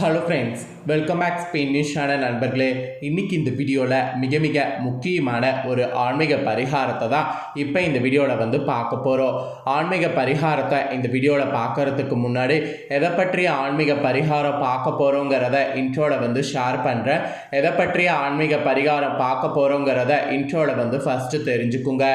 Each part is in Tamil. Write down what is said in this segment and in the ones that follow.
Hello friends welcome back Spain நியூஸான நண்பர்களே. இன்னைக்கு இந்த வீடியோவில் மிக மிக முக்கியமான ஒரு ஆன்மீக பரிகாரத்தை தான் இப்போ இந்த வீடியோவில் வந்து பார்க்க போகிறோம் ஆன்மீக பரிகாரத்தை இந்த வீடியோவில் பார்க்கறதுக்கு முன்னாடி எதை பற்றிய ஆன்மீக பரிகாரம் பார்க்க போகிறோங்கிறத இன்ட்ரோவில் வந்து ஷேர் பண்ணுறேன் எதை பற்றிய ஆன்மீக பரிகாரம் பார்க்க போகிறோங்கிறத இன்ட்ரோவில் வந்து ஃபஸ்ட்டு தெரிஞ்சுக்குங்க.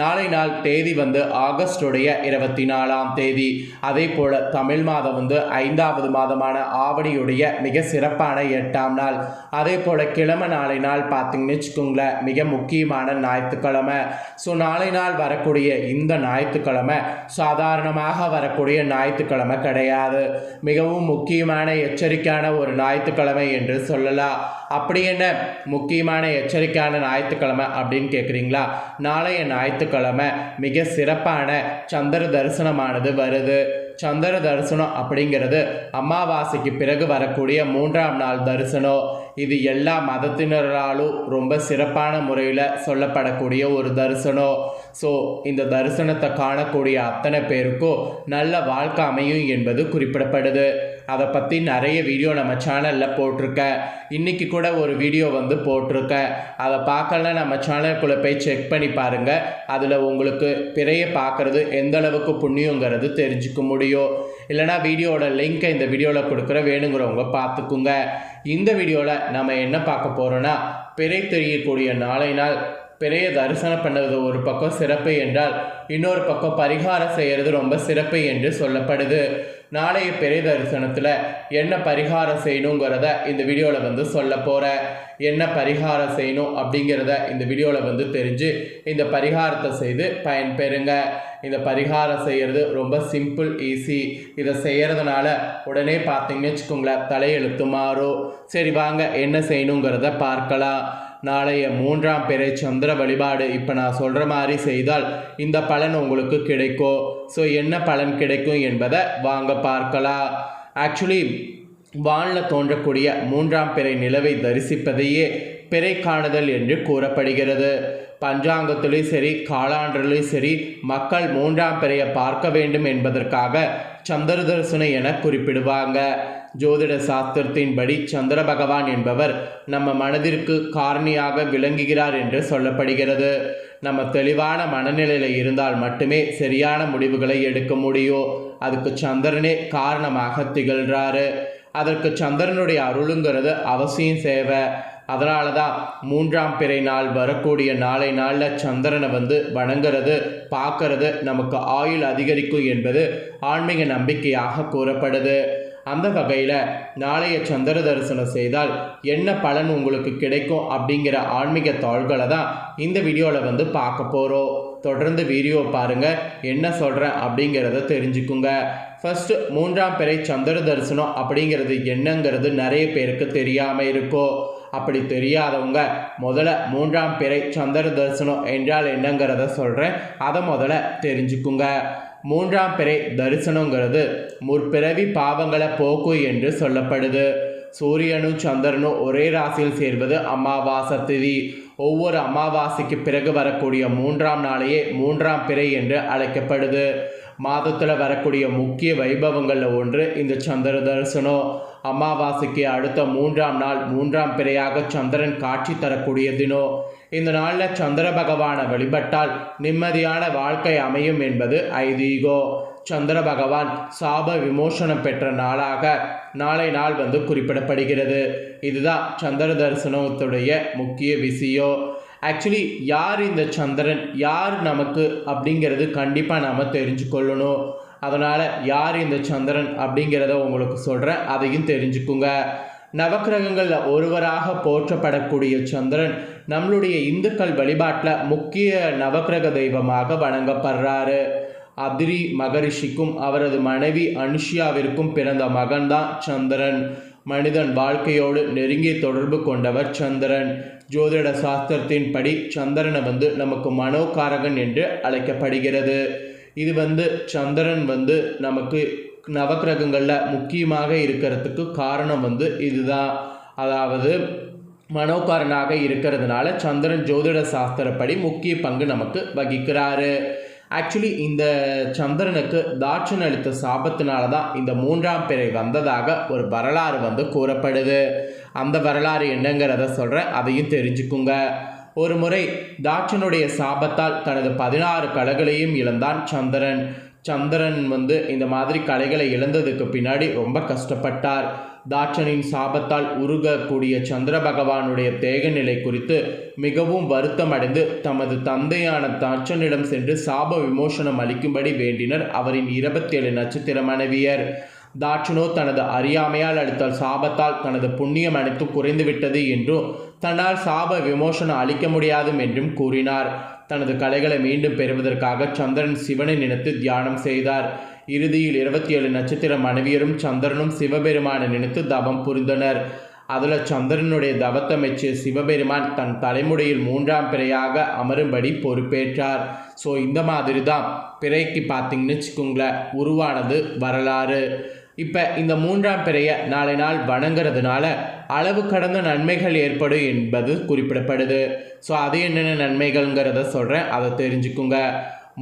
நாளை நாள் தேதி வந்து ஆகஸ்டுடைய இருபத்தி நாலாம் தேதி. அதே போல் தமிழ் மாதம் வந்து ஐந்தாவது மாதமான ஆவணியுடைய மிக சிறப்பான எட்டாம் நாள். அதே போல் கிழமை நாளை நாள் பார்த்தீங்கன்னு வச்சுக்கோங்களேன் மிக முக்கியமான ஞாயிற்றுக்கிழமை. ஸோ நாளை நாள் வரக்கூடிய இந்த ஞாயிற்றுக்கிழமை சாதாரணமாக வரக்கூடிய ஞாயிற்றுக்கிழமை கிடையாது. மிகவும் முக்கியமான எச்சரிக்கையான ஒரு ஞாயிற்றுக்கிழமை என்று சொல்லலாம். அப்படி என்ன முக்கியமான எச்சரிக்கையான ஞாயிற்றுக்கிழமை அப்படின்னு கேட்குறீங்களா நாளைய ஞாயிற்று ஞாயிற்றுக்கிழமை மிக சிறப்பான சந்திர தரிசனமானது வருது. சந்திர தரிசனம் அப்படிங்கிறது அமாவாசைக்கு பிறகு வரக்கூடிய மூன்றாம் நாள் தரிசனம். இது எல்லா மதத்தினராலும் ரொம்ப சிறப்பான முறையில் சொல்லப்படக்கூடிய ஒரு தரிசனம். ஸோ இந்த தரிசனத்தை காணக்கூடிய அத்தனை பேருக்கும் நல்ல வாழ்க்கை அமையும் என்பது குறிப்பிடப்படுது. அதை பற்றி நிறைய வீடியோ நம்ம சேனலில் போட்டிருக்கேன் இன்றைக்கி கூட ஒரு வீடியோ வந்து போட்டிருக்கேன் அதை பார்க்கலாம் நம்ம சேனலுக்குள்ளே போய் செக் பண்ணி பாருங்கள் அதில் உங்களுக்கு பிறைய பார்க்குறது எந்த அளவுக்கு புண்ணியங்கிறது தெரிஞ்சுக்க முடியும். இல்லைனா வீடியோட லிங்க்கை இந்த வீடியோவில் கொடுக்குற வேணுங்கிறவங்க பார்த்துக்குங்க. இந்த வீடியோவில் நம்ம என்ன பார்க்க போகிறோன்னா பிறை தெரியக்கூடிய நாளை நாள் பெரிய தரிசனம் பண்ணுறது ஒரு பக்கம் சிறப்பு என்றால் இன்னொரு பக்கம் பரிகாரம் செய்கிறது ரொம்ப சிறப்பு என்று சொல்லப்படுது. நாளைய பெரிய தரிசனத்தில் என்ன பரிகாரம் செய்யணுங்கிறத இந்த வீடியோவில் வந்து சொல்ல போகிறேன் என்ன பரிகாரம் செய்யணும் அப்படிங்கிறத இந்த வீடியோவில் வந்து தெரிஞ்சு இந்த பரிகாரத்தை செய்து பயன்பெறுங்க. இந்த பரிகாரம் செய்கிறது ரொம்ப சிம்பிள் ஈஸி. இதை செய்கிறதுனால உடனே பார்த்தீங்கன்னு வச்சுக்கோங்களேன் தலையெழுத்து மாறும். சரி வாங்க என்ன செய்யணுங்கிறத பார்க்கலாம். நாளைய மூன்றாம் பிறை சந்திர வழிபாடு இப்போ நான் சொல்கிற மாதிரி செய்தால் இந்த பலன் உங்களுக்கு கிடைக்கும் ஸோ என்ன பலன் கிடைக்கும் என்பதை வாங்க பார்க்கலாம். ஆக்சுவலி வானில் தோன்றக்கூடிய மூன்றாம் பிறை நிலவை தரிசிப்பதையே பிறை காணுதல் என்று கூறப்படுகிறது. பஞ்சாங்கத்திலையும் சரி காலாண்டிலையும் சரி மக்கள் மூன்றாம் பிறையை பார்க்க வேண்டும் என்பதற்காக சந்திர தரிசனம் என குறிப்பிடுவாங்க. ஜோதிட சாஸ்திரத்தின்படி சந்திர பகவான் என்பவர் நம்ம மனதிற்கு காரணியாக விளங்குகிறார் என்று சொல்லப்படுகிறது. நம்ம தெளிவான மனநிலையில் இருந்தால் மட்டுமே சரியான முடிவுகளை எடுக்க முடியும். அதுக்கு சந்திரனே காரணமாக திகழ்கிறாரு அதற்கு சந்திரனுடைய அருளுங்கிறது அவசியம் சேவை. அதனால தான் மூன்றாம் பிறை நாள் வரக்கூடிய நாளை நாளில் சந்திரனை வந்து வணங்குறது பார்க்கறது நமக்கு ஆயுள் அதிகரிக்கும் என்பது ஆன்மீக நம்பிக்கையாக கூறப்படுது. அந்த வகையில் நாளைய சந்திர தரிசனம் செய்தால் என்ன பலன் உங்களுக்கு கிடைக்கும் அப்படிங்கிற ஆன்மீக தாள்களை தான் இந்த வீடியோவில் வந்து பார்க்க போகிறோம் தொடர்ந்து வீடியோ பாருங்கள் என்ன சொல்கிறேன் அப்படிங்கிறத தெரிஞ்சுக்குங்க. ஃபஸ்ட்டு மூன்றாம் பிறை சந்திர தரிசனம் அப்படிங்கிறது என்னங்கிறது நிறைய பேருக்கு தெரியாமல் இருக்கும். அப்படி தெரியாதவங்க முதல்ல மூன்றாம் பிறை சந்திர தரிசனம் என்றால் என்னங்கிறத சொல்கிறேன் அதை முதல்ல தெரிஞ்சுக்குங்க. மூன்றாம் பிறை தரிசனங்கிறது முற்பிறவி பாவங்களை போக்கு என்று சொல்லப்படுது. சூரியனும் சந்திரனும் ஒரே ராசியில் சேர்வது அமாவாசை திதி. ஒவ்வொரு அமாவாசைக்கு பிறகு வரக்கூடிய மூன்றாம் நாளையே மூன்றாம் பிறை என்று அழைக்கப்படுது. மாதத்தில் வரக்கூடிய முக்கிய வைபவங்களில் ஒன்று இந்த சந்திர தரிசனம். அமாவாசைக்கு அடுத்த மூன்றாம் நாள் மூன்றாம் பிறையாக சந்திரன் காட்சி தரக்கூடிய தினம் இந்த நாளில் சந்திர பகவானை வழிபட்டால் நிம்மதியான வாழ்க்கை அமையும் என்பது ஐதீகோ. சந்திர பகவான் சாப விமோசனம் பெற்ற நாளாக நாளை நாள் வந்து குறிப்பிடப்படுகிறது. இதுதான் சந்திர தரிசனத்துடைய முக்கிய விஷயம் ஆக்சுவலி யார் இந்த சந்திரன்? யார் நமக்கு? அப்படிங்கிறது கண்டிப்பாக நாம் தெரிஞ்சு கொள்ளணும் அதனால் யார் இந்த சந்திரன் அப்படிங்கிறத உங்களுக்கு சொல்கிறேன் அதையும் தெரிஞ்சுக்குங்க. நவக்கிரகங்களில் ஒருவராக போற்றப்படக்கூடிய சந்திரன் நம்மளுடைய இந்துக்கள் வழிபாட்டில் முக்கிய நவக்கிரக தெய்வமாக வணங்கப்படுறாரு. அதிரி மகரிஷிக்கும் அவரது மனைவி அனுஷியாவிற்கும் பிறந்த மகன்தான் சந்திரன். மனிதன் வாழ்க்கையோடு நெருங்கிய தொடர்பு கொண்டவர் சந்திரன். ஜோதிட சாஸ்திரத்தின்படி சந்திரனை வந்து நமக்கு மனோகாரகன் என்று அழைக்கப்படுகிறது. இது வந்து சந்திரன் வந்து நமக்கு நவக்கிரகங்களில் முக்கியமாக இருக்கிறதுக்கு காரணம் வந்து இதுதான். அதாவது மனோகாரனாக இருக்கிறதுனால சந்திரன் ஜோதிட சாஸ்திரப்படி முக்கிய பங்கு நமக்கு வகிக்கிறாரு. ஆக்சுவலி இந்த சந்திரனுக்கு தாட்சன் அளித்த சாபத்தினால தான் இந்த மூன்றாம் பிறை வந்ததாக ஒரு வரலாறு வந்து கூறப்படுது. அந்த வரலாறு என்னங்கிறத சொல்கிறேன் அதையும் தெரிஞ்சுக்குங்க. ஒரு முறை தாட்சனுடைய சாபத்தால் தனது பதினாறு கலைகளையும் இழந்தான் சந்திரன். சந்திரன் வந்து இந்த மாதிரி கலைகளை இழந்ததுக்கு பின்னாடி ரொம்ப கஷ்டப்பட்டார். தாட்சனின் சாபத்தால் உருகக்கூடிய சந்திர பகவானுடைய தேக நிலை குறித்து மிகவும் வருத்தமடைந்து தமது தந்தையான தாட்சனிடம் சென்று சாப விமோசனம் அளிக்கும்படி வேண்டினர் அவரின் இருபத்தேழு நட்சத்திர மனைவியர். தாட்சனோ தனது அறியாமையால் அளித்த சாபத்தால் தனது புண்ணியம் அனைத்தும் குறைந்துவிட்டது என்றும் தன்னால் சாப விமோசனம் அளிக்க முடியாது என்றும் கூறினார். தனது கலைகளை மீண்டும் பெறுவதற்காக சந்திரன் சிவனை நினைத்து தியானம் செய்தார். இறுதியில் இருபத்தி ஏழு நட்சத்திர மனைவியரும் சந்திரனும் சிவபெருமானை நினைத்து தவம் புரிந்தனர். அதில் சந்திரனுடைய தவத்தை மெச்சு சிவபெருமான் தன் தலைமுடியில் மூன்றாம் பிறையாக அமரும்படி பொறுப்பேற்றார். ஸோ இந்த மாதிரி தான் பிறைக்கு பார்த்தீங்கன்னு வச்சுக்கோங்களேன் உருவானது வரலாறு. இப்போ இந்த மூன்றாம் பிறையை நாளை நாள் வணங்குறதுனால அளவு கடந்த நன்மைகள் ஏற்படும் என்பது குறிப்பிடப்படுது. ஸோ அது என்னென்ன நன்மைகள்ங்கிறத சொல்கிறேன் அதை தெரிஞ்சுக்குங்க.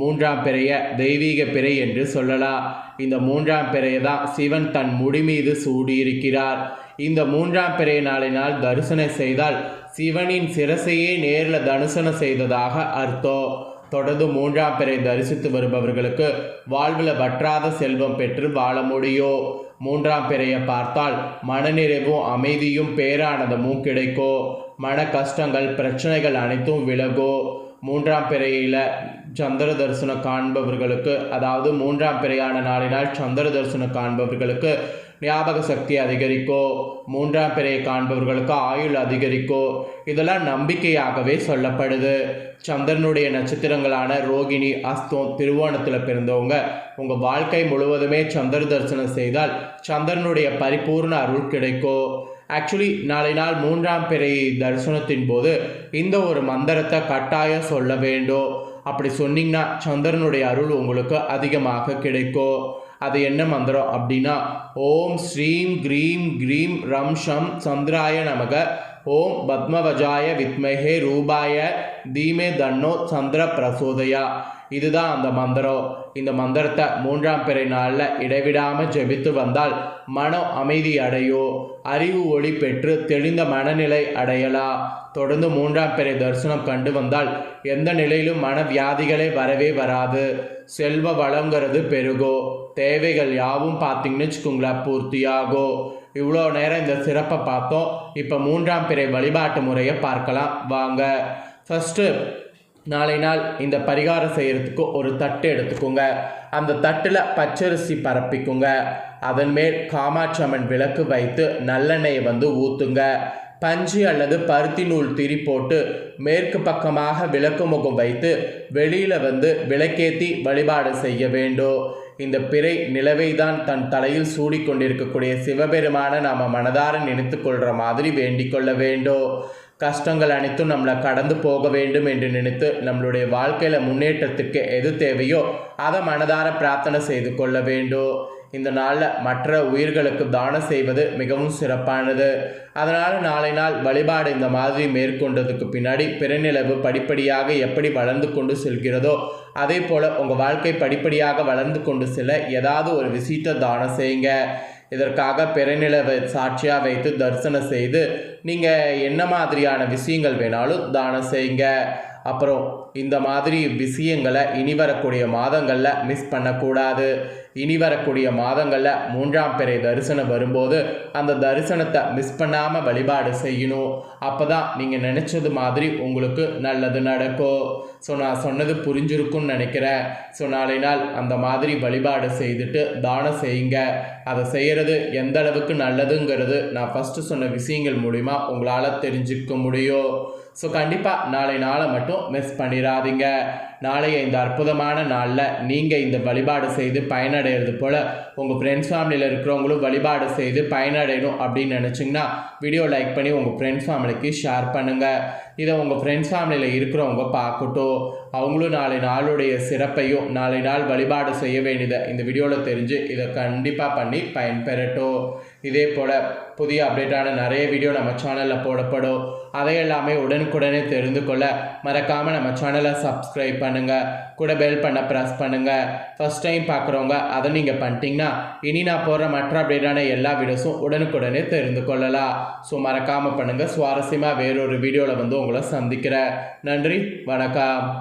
மூன்றாம் பிறைய தெய்வீக பிறை என்று சொல்லலாம். இந்த மூன்றாம் பிறையை தான் சிவன் தன் முடி மீது சூடியிருக்கிறார். இந்த மூன்றாம் பிறை நாளினால் தரிசனம் செய்தால் சிவனின் சிரசையே நேரில் தரிசனம் செய்ததாக அர்த்தம். தொடர்ந்து மூன்றாம் பிறை தரிசித்து வருபவர்களுக்கு வாழ்வில் வற்றாத செல்வம் பெற்று வாழ முடியும் மூன்றாம் பிறையை பார்த்தால் மனநிறைவும் அமைதியும் பேரானந்தமும் கிடைக்கும் மன கஷ்டங்கள் பிரச்சனைகள் அனைத்தும் விலகும் மூன்றாம் பிறையில் சந்திர தரிசனம் காண்பவர்களுக்கு அதாவது மூன்றாம் பிறையான நாளினால் சந்திர தரிசனம் காண்பவர்களுக்கு ஞாபக சக்தி அதிகரிக்கோ மூன்றாம் பிறையை காண்பவர்களுக்கு ஆயுள் அதிகரிக்கோ இதெல்லாம் நம்பிக்கையாகவே சொல்லப்படுது. சந்திரனுடைய நட்சத்திரங்களான ரோகிணி அஸ்தம் திருவோணத்தில் பிறந்தவங்க உங்கள் வாழ்க்கை முழுவதுமே சந்திர தரிசனம் செய்தால் சந்திரனுடைய பரிபூர்ண அருள் கிடைக்கும் ஆக்சுவலி நாளை நாள் மூன்றாம் பிறை தரிசனத்தின் போது இந்த ஒரு மந்திரத்தை கட்டாயம் சொல்ல வேண்டும். அப்படி சொன்னீங்கன்னா சந்திரனுடைய அருள் உங்களுக்கு அதிகமாக கிடைக்கும் அது என்ன மந்திரம் அப்படின்னா ஓம் ஸ்ரீம் க்ரீம் க்ரீம் ரம் ஷம் சந்திராய நமக. ஓம் பத்மவஜாய வித்மஹே ரூபாய தீமே தன்னோ சந்திர பிரசோதயா. இதுதான் அந்த மந்திரம். இந்த மந்திரத்தை மூன்றாம் பிறை நாளில் இடைவிடாமல் ஜெபித்து வந்தால் மனம் அமைதி அடையோ. அறிவு ஒளி பெற்று தெளிந்த மனநிலை அடையலாம் தொடர்ந்து மூன்றாம் பிறை தரிசனம் கண்டு வந்தால் எந்த நிலையிலும் மன வியாதிகளே வரவே வராது. செல்வ வளங்கிறது பெருகோ. தேவைகள் யாவும் பார்த்தீங்கன்னு வச்சுக்கோங்களேன் பூர்த்தியாகோ. இவ்வளோ நேரம் இந்த சிறப்பை பார்த்தோம். இப்போ மூன்றாம் பிறை வழிபாட்டு முறையை பார்க்கலாம். வாங்க. ஃபஸ்ட்டு நாளை நாள் இந்த பரிகாரம் செய்கிறதுக்கு ஒரு தட்டு எடுத்துக்கோங்க. அந்த தட்டில் பச்சரிசி பரப்பிக்குங்க. அதன் மேல் காமாட்சி அம்மன் விளக்கு வைத்து நல்லெண்ணெயை வந்து ஊற்றுங்க பஞ்சு அல்லது பருத்தி நூல் திரி போட்டு மேற்கு பக்கமாக விளக்கு முகம் வைத்து வெளியில் வந்து விளக்கேற்றி வழிபாடு செய்ய வேண்டும். இந்த பிறை நிலவை தான் தன் தலையில் சூடிக்கொண்டிருக்கக்கூடிய சிவபெருமான நாம் மனதார நினைத்து கொள்கிற மாதிரி வேண்டிக் கொள்ள வேண்டும் கஷ்டங்கள் அனைத்தும் நம்மளை கடந்து போக வேண்டும் என்று நினைத்து நம்மளுடைய வாழ்க்கையில் முன்னேற்றத்துக்கு எது தேவையோ அதை மனதார பிரார்த்தனை செய்து கொள்ள வேண்டும் இந்த நாளில் மற்ற உயிர்களுக்கு தானம் செய்வது மிகவும் சிறப்பானது. அதனால் நாளை நாள் வழிபாடு இந்த மாதிரி மேற்கொண்டதுக்கு பின்னாடி பிறநிலவு படிப்படியாக எப்படி வளர்ந்து கொண்டு செல்கிறதோ அதே போல் உங்கள் வாழ்க்கை படிப்படியாக வளர்ந்து கொண்டு செல்ல ஏதாவது ஒரு விஷயத்தை தானம் செய்யுங்க. இதற்காக பிறநிலவை சாட்சியாக வைத்து தரிசனம் செய்து நீங்கள் என்ன மாதிரியான விஷயங்கள் வேணாலும் தானம் செய்யுங்க. அப்புறம் இந்த மாதிரி விஷயங்களை இனி வரக்கூடிய மாதங்களில் மிஸ் பண்ணக்கூடாது. இனி வரக்கூடிய மாதங்களில் மூன்றாம் பிறை தரிசனம் வரும்போது அந்த தரிசனத்தை மிஸ் பண்ணாமல் வழிபாடு செய்யணும். அப்போ தான் நீங்கள் நினச்சது மாதிரி உங்களுக்கு நல்லது நடக்கும். ஸோ நான் சொன்னது புரிஞ்சிருக்கும்னு நினைக்கிறேன். ஸோ நாளை நாள் அந்த மாதிரி வழிபாடு செய்துட்டு தானம் செய்யுங்க. அதை செய்கிறது எந்த அளவுக்கு நல்லதுங்கிறது நான் ஃபஸ்ட்டு சொன்ன விஷயங்கள் மூலிமா உங்களால் தெரிஞ்சுக்க முடியும். ஸோ கண்டிப்பாக நாளை நாளை மட்டும் மிஸ் பண்ணிடாதீங்க நாளைய இந்த அற்புதமான நாளில் நீங்கள் இந்த வழிபாடு செய்து பயனடைகிறது போல் உங்கள் ஃப்ரெண்ட்ஸ் ஃபேமிலியில் இருக்கிறவங்களும் வழிபாடு செய்து பயனடையணும் அப்படின்னு நினச்சிங்கன்னா வீடியோ லைக் பண்ணி உங்கள் ஃப்ரெண்ட்ஸ் ஃபேமிலிக்கு ஷேர் பண்ணுங்கள் இதை உங்கள் ஃப்ரெண்ட்ஸ் ஃபேமிலியில் இருக்கிறவங்க பார்க்கட்டும். அவங்களும் நாளை நாளுடைய சிறப்பையும் நாளை நாள் வழிபாடு செய்ய வேண்டியதை இந்த வீடியோவில் தெரிஞ்சு இதை கண்டிப்பாக பண்ணி பயன்பெறட்டும். இதே போல் புதிய அப்டேட்டான நிறைய வீடியோ நம்ம சேனலில் போடப்படும். அதையெல்லாமே உடனுக்குடனே தெரிந்து கொள்ள மறக்காமல் நம்ம சேனலை சப்ஸ்கிரைப் பண்ணுங்கள் கூட பெல் பண்ண ப்ரெஸ் பண்ணுங்கள் ஃபஸ்ட் டைம் பார்க்குறவங்க அதை நீங்கள் பண்ணிட்டீங்கன்னா இனி நான் போகிற மற்ற அப்டேட்டான எல்லா வீடியோஸும் உடனுக்குடனே தெரிந்து கொள்ளலாம். ஸோ மறக்காமல் பண்ணுங்கள் சுவாரஸ்யமாக வேறொரு வீடியோவில் வந்து உங்களை சந்திக்கிறேன். நன்றி வணக்கம்.